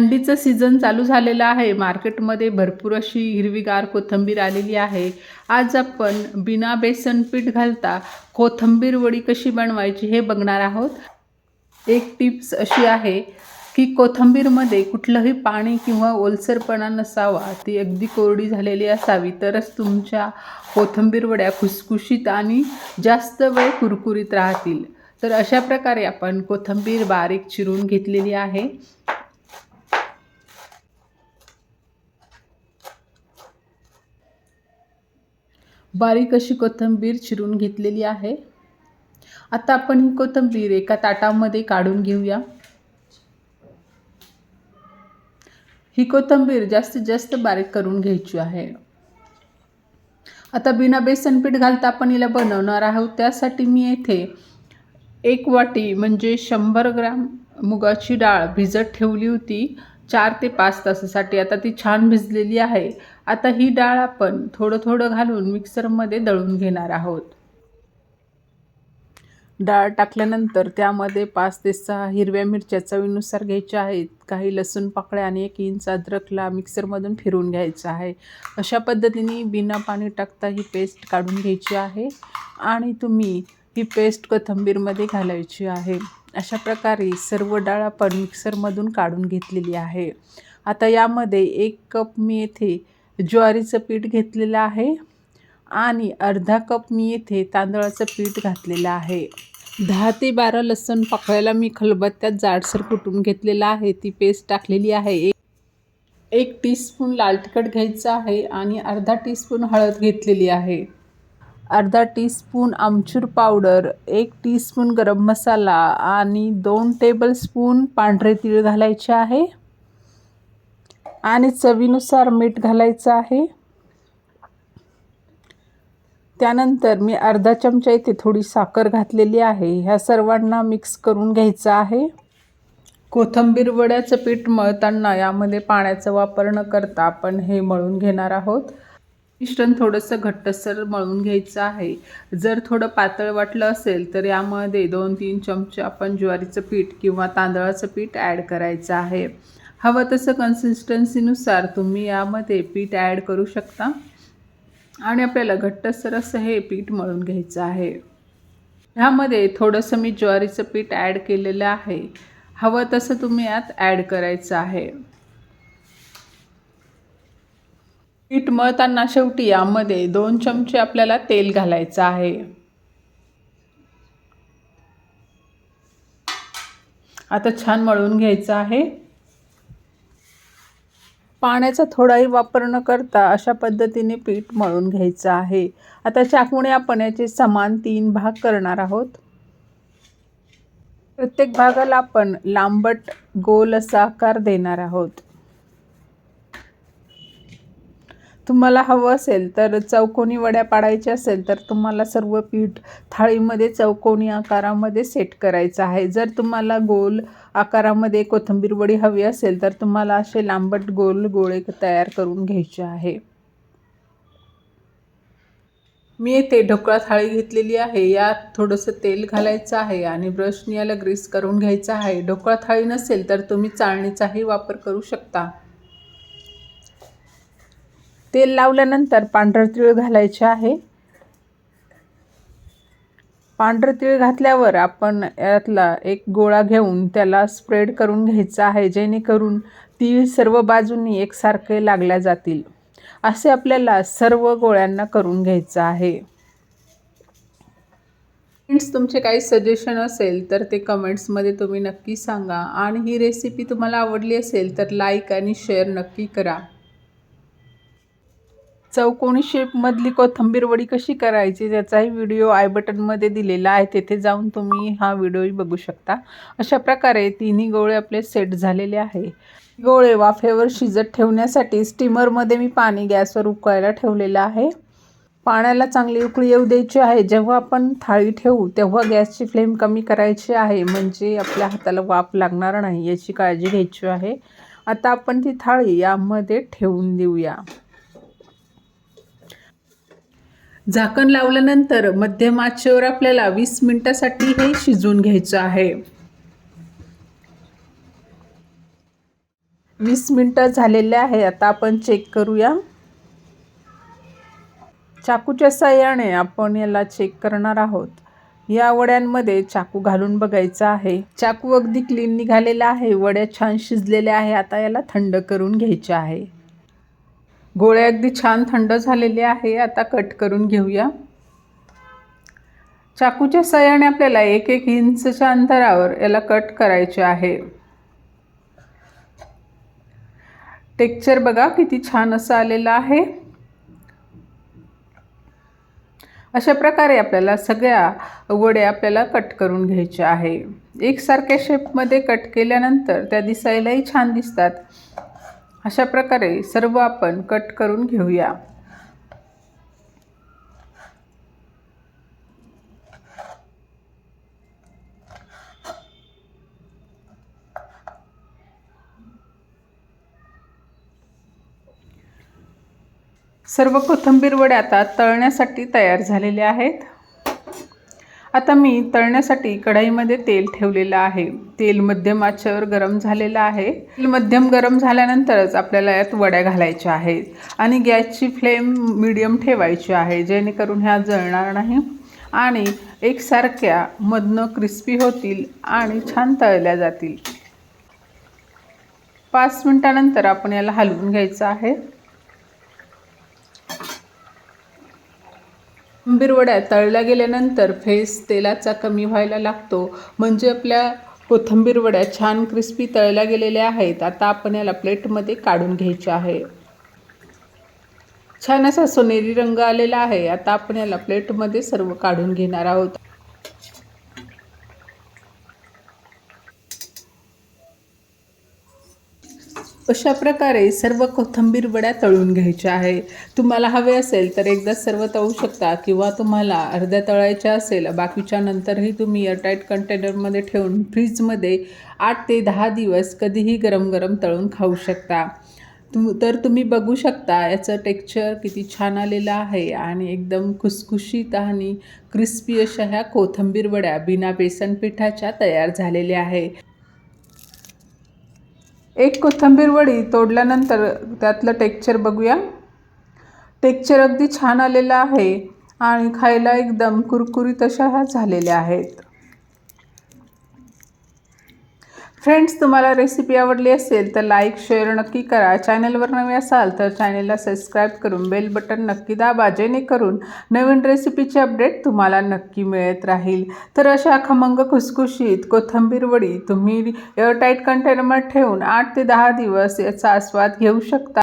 थंडीचं सीझन चालू झालेलं आहे. मार्केटमध्ये भरपूर अशी हिरवीगार कोथिंबीर आलेली आहे. आज आपण बिना बेसन पीठ घालता कोथंबीर वडी कशी बनवायची हे बघणार आहोत. एक टिप्स अशी आहे की कोथिंबीरमध्ये कुठलंही पाणी किंवा ओलसरपणा नसावा. ती अगदी कोरडी झालेली असावी. तरच तुमच्या कोथंबीर वड्या खुसखुशीत आणि जास्त वेळ कुरकुरीत राहतील. तर अशा प्रकारे आपण कोथिंबीर बारीक चिरून घेतलेली आहे. बारीक अशी कोथिंबीर चिरून घेतलेली आहे. आता आपण ही कोथिंबीर एका ताटामध्ये काढून घेऊया. ही कोथिंबीर जास्तीत जास्त बारीक करून घ्यायची आहे. आता बिना बेसन पीठ घालता आपण हिला बनवणार आहोत. त्यासाठी मी येथे एक वाटी म्हणजे शंभर ग्राम मुगाची डाळ भिजत ठेवली होती. चार ते पाच तासासाठी आता ती छान भिजलेली आहे. आता ही डाळ आपण थोडं थोडं घालून मिक्सरमध्ये दळून घेणार आहोत. डाळ टाकल्यानंतर त्यामध्ये पाच ते सहा हिरव्या मिरच्या चवीनुसार घ्यायच्या आहेत. काही लसूण पाकळ्या आणि एक इंच अद्रकला मिक्सरमधून फिरून घ्यायचं आहे. अशा पद्धतीने बिना पाणी टाकता ही पेस्ट काढून घ्यायची आहे आणि तुम्ही ही पेस्ट कोथिंबीरमध्ये घालायची आहे. अशा प्रकारे सर्व डाळ आपण मिक्सरमधून काढून घेतलेली आहे. आता यामध्ये एक कप मी येथे ज्वारीचं पीठ घेतलेलं आहे आणि अर्धा कप मी येथे तांदळाचं पीठ घातलेलं आहे. दहा ते बारा लसूण पाकळ्याला मी खलबत्त्यात जाडसर कुटून घेतलेला आहे. ती पेस्ट टाकलेली आहे. एक एक टीस्पून लाल तिखट घ्यायचं आहे आणि अर्धा टीस्पून हळद घेतलेली आहे. अर्धा टीस्पून आमचूर पावडर एक टीस्पून गरम मसाला आणि दोन टेबलस्पून पांढरे तीळ घालायचे आहे. आणि चवीनुसार मीठ घालायचं आहे. त्यानंतर मी अर्धा चमचा इथे थोडी साखर घातलेली आहे. ह्या सर्वांना मिक्स करून घ्यायचं आहे. कोथंबीर वड्याचं पीठ मळताना यामध्ये पाण्याचा वापर न करता आपण हे मळून घेणार आहोत. मिश्रण थोडंसं घट्टसर मळून घ्यायचं आहे. जर थोडं पातळ वाटलं असेल तर यामध्ये दोन तीन चमचे आपण ज्वारीचं पीठ किंवा तांदळाचं पीठ ॲड करायचं आहे. हवं तसं कन्सिस्टन्सीनुसार तुम्ही यामध्ये पीठ ॲड करू शकता. आणि आपल्याला घट्टसर असं हे पीठ मळून घ्यायचं आहे. ह्यामध्ये थोडंसं मी ज्वारीचं पीठ ॲड केलेलं आहे. हवं तसं तुम्ही यात ॲड करायचं आहे. पीठ मळताना शेवटी यामध्ये दोन चमचे आपल्याला तेल घालायचं आहे. आता छान मळून घ्यायचं आहे. पाण्याचा थोडाही वापर न करता अशा पद्धतीने पीठ मळून घ्यायचं आहे. आता चाकूने आपण याचे समान तीन भाग करणार आहोत. प्रत्येक भागाला आपण लांबट गोल असा आकार देणार आहोत. तुम्हाला हवं असेल तर चौकोनी वड्या पाडायच्या असेल तर तुम्हाला सर्व पीठ थाळीमध्ये चौकोनी आकारामध्ये सेट करायचं आहे. जर तुम्हाला गोल आकारामध्ये कोथिंबीर वडी हवी असेल तर तुम्हाला असे लांबट गोल गोळे तयार करून घ्यायचे आहे. मी येथे ढोकळा थाळी घेतलेली आहे. यात थोडंसं तेल घालायचं आहे आणि ब्रशने याला ग्रीस करून घ्यायचं आहे. ढोकळा थाळी नसेल तर तुम्ही चाळणीचाही वापर करू शकता. तेल लावल्यानंतर पांढरं तिळ घालायचे आहे. पांढरं तिळ घातल्यावर आपण यातला एक गोळा घेऊन त्याला स्प्रेड करून घ्यायचा आहे जेणेकरून तीळ सर्व बाजूंनी एकसारखे लागल्या जातील. असे आपल्याला सर्व गोळ्यांना करून घ्यायचं आहे. फ्रेंड्स तुमचे काही सजेशन असेल तर ते कमेंट्समध्ये तुम्ही नक्की सांगा. आणि ही रेसिपी तुम्हाला आवडली असेल तर लाईक आणि शेअर नक्की करा. चौकोनी शेपमधली कोथिंबीर वडी कशी करायची त्याचाही व्हिडिओ आय बटनमध्ये दिलेला आहे तेथे जाऊन तुम्ही हा व्हिडिओही बघू शकता. अशा प्रकारे तिन्ही गोळे आपले सेट झालेले आहे. गोळे वाफेवर शिजत ठेवण्यासाठी स्टीमरमध्ये मी पाणी गॅसवर उकळायला ठेवलेलं आहे. पाण्याला चांगली उकळी येऊ द्यायची आहे. जेव्हा आपण थाळी ठेवू तेव्हा गॅसची फ्लेम कमी करायची आहे. म्हणजे आपल्या हाताला वाफ लागणार नाही याची काळजी घ्यायची आहे. आता आपण ती थाळी यामध्ये ठेवून देऊया. झाकण लावल्यानंतर मध्यम आचेवर आपल्याला वीस मिनिटासाठी हे शिजवून घ्यायचं आहे. वीस मिनटं झालेले आहे. आता आपण चेक करूया. चाकूच्या साह्याने आपण याला चेक करणार आहोत. या वड्यांमध्ये चाकू घालून बघायचा आहे. चाकू अगदी क्लीन निघालेला आहे. वड्या छान शिजलेल्या आहे. आता याला थंड करून घ्यायचे आहे. गोळे अगदी छान थंड झालेले आहे. आता कट करून घेऊया. चाकूच्या सहाय्याने आपल्याला एक एक इंचच्या अंतरावर याला कट करायचे आहे. टेक्चर बघा किती छान असं आलेलं आहे. अशा प्रकारे आपल्याला सगळ्या वड्या आपल्याला कट करून घ्यायच्या आहे. एकसारख्या शेपमध्ये कट केल्यानंतर त्या दिसायलाही छान दिसतात. अशा प्रकारे सर्व आपण कट करून घेऊया. सर्व कोथिंबीर वड्या आता तळण्यासाठी तयार झालेल्या आहेत. आता मी तळण्यासाठी कढाईमध्ये तेल ठेवलेलं आहे. तेल मध्यम आचेवर गरम झालेलं आहे. तेल मध्यम गरम झाल्यानंतरच आपल्याला यात वड्या घालायच्या आहेत आणि गॅसची फ्लेम मिडियम ठेवायची आहे जेणेकरून ह्या जळणार नाही. आणि एकसारख्या मधनं क्रिस्पी होतील आणि छान तळल्या जातील. पाच मिनटानंतर आपण याला हलवून घ्यायचं आहे. बिरवड्या तळल्या गेल्यानंतर फेस तेलाचा कमी व्हायला लागतो. म्हणजे आपल्या कोथिंबीर वड्या छान क्रिस्पी तळल्या गेलेल्या आहेत. आता आपण याला प्लेटमध्ये काढून घ्यायच्या आहे. छान असा सोनेरी रंग आलेला आहे. आता आपण याला प्लेटमध्ये सर्व काढून घेणार आहोत. अशा प्रकारे सर्व कोथंबीर वड्या तळून घ्यायच्या आहे? तुम्हाला हवे असेल तर एकदा सर्व तळू शकता किंवा तुम्हाला अर्ध्या तळायच्या असेल बाकीच्या नंतरही तुम्ही एअरटाईट कंटेनरमध्ये ठेवून फ्रीजमध्ये आठ ते दहा दिवस कधीही गरम गरम तळून खाऊ शकता. तुम तर तुम्ही बघू शकता याचं टेक्स्चर किती छान आलेलं आहे आणि एकदम खुसखुशीत आणि क्रिस्पी अशा ह्या कोथंबीर वड्या बिना बेसन पिठाच्या तयार झालेल्या आहे. एक कोथिंबीर वडी तोडल्यानंतर त्यातलं टेक्चर बघूया. टेक्चर अगदी छान आलेलं आहे आणि खायला एकदम कुरकुरीत अशा ह्या झालेल्या आहेत. फ्रेंड्स तुम्हाला रेसिपी आवडली असेल तर लाईक शेअर नक्की करा. चॅनलवर नवे असाल तर चॅनलला सबस्क्राईब करून बेल बटन नक्की दाबा जेणेकरून नवीन रेसिपीचे अपडेट तुम्हाला नक्की मिळत राहील. तर अशा खमंग खुसखुशीत कोथंबीर वडी तुम्ही एअरटाईट कंटेनरमध्ये ठेवून आठ ते दहा दिवस याचा आस्वाद घेऊ शकता.